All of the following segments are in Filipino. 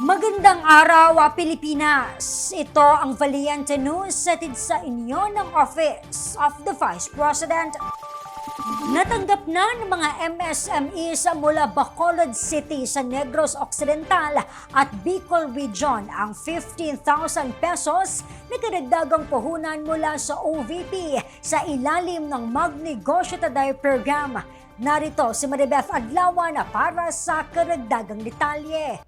Magandang araw, ah, Pilipinas! Ito ang Valiente News setid sa inyo ng Office of the Vice President. Natanggap na ng mga MSMEs mula Bacolod City sa Negros Occidental at Bicol Region ang 15,000 pesos na karagdagang puhunan mula sa OVP sa ilalim ng Magnegosyo Taday Program. Narito si Maribeth Adlawan para sa karagdagang detalye.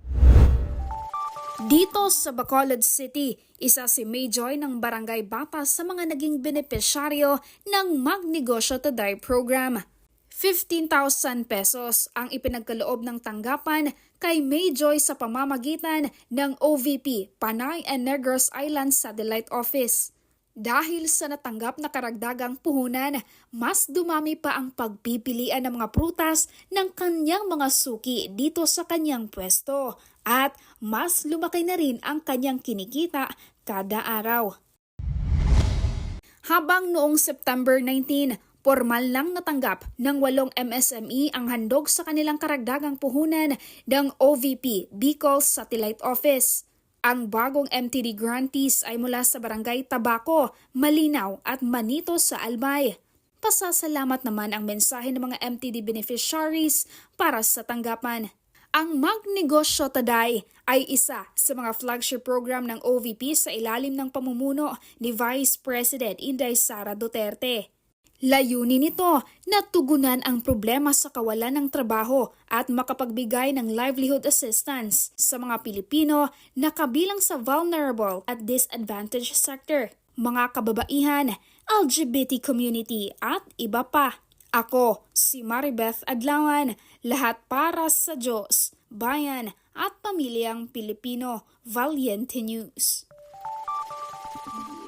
Dito sa Bacolod City, isa si Mayjoy ng Barangay Bapa sa mga naging benepisyaryo ng Magnegosyo Today program. 15,000 pesos ang ipinagkaloob ng tanggapan kay Mayjoy sa pamamagitan ng OVP Panay and Negros Island Satellite Office. Dahil sa natanggap na karagdagang puhunan, mas dumami pa ang pagpipilian ng mga prutas ng kanyang mga suki dito sa kanyang pwesto at mas lumaki na rin ang kanyang kinikita kada araw. Habang noong September 19, formal lang natanggap ng walong MSME ang handog sa kanilang karagdagang puhunan ng OVP Bicol Satellite Office. Ang bagong MTD grantees ay mula sa Barangay Tabaco, Malinaw at Manito sa Albay. Pasasalamat naman ang mensahe ng mga MTD beneficiaries para sa tanggapan. Ang Magnegosyo Taday ay isa sa mga flagship program ng OVP sa ilalim ng pamumuno ni Vice President Inday Sara Duterte. Layunin nito na tugunan ang problema sa kawalan ng trabaho at makapagbigay ng livelihood assistance sa mga Pilipino na kabilang sa vulnerable at disadvantaged sector, mga kababaihan, LGBT community at iba pa. Ako, si Maribeth Adlawan, lahat para sa Diyos, bayan at pamilyang Pilipino, Valiente News.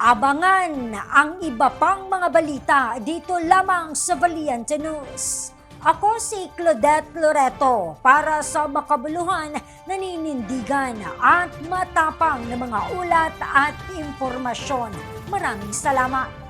Abangan ang iba pang mga balita dito lamang sa Valiente News. Ako si Claudette Loreto para sa makabuluhan, naninindigan at matapang na mga ulat at impormasyon. Maraming salamat.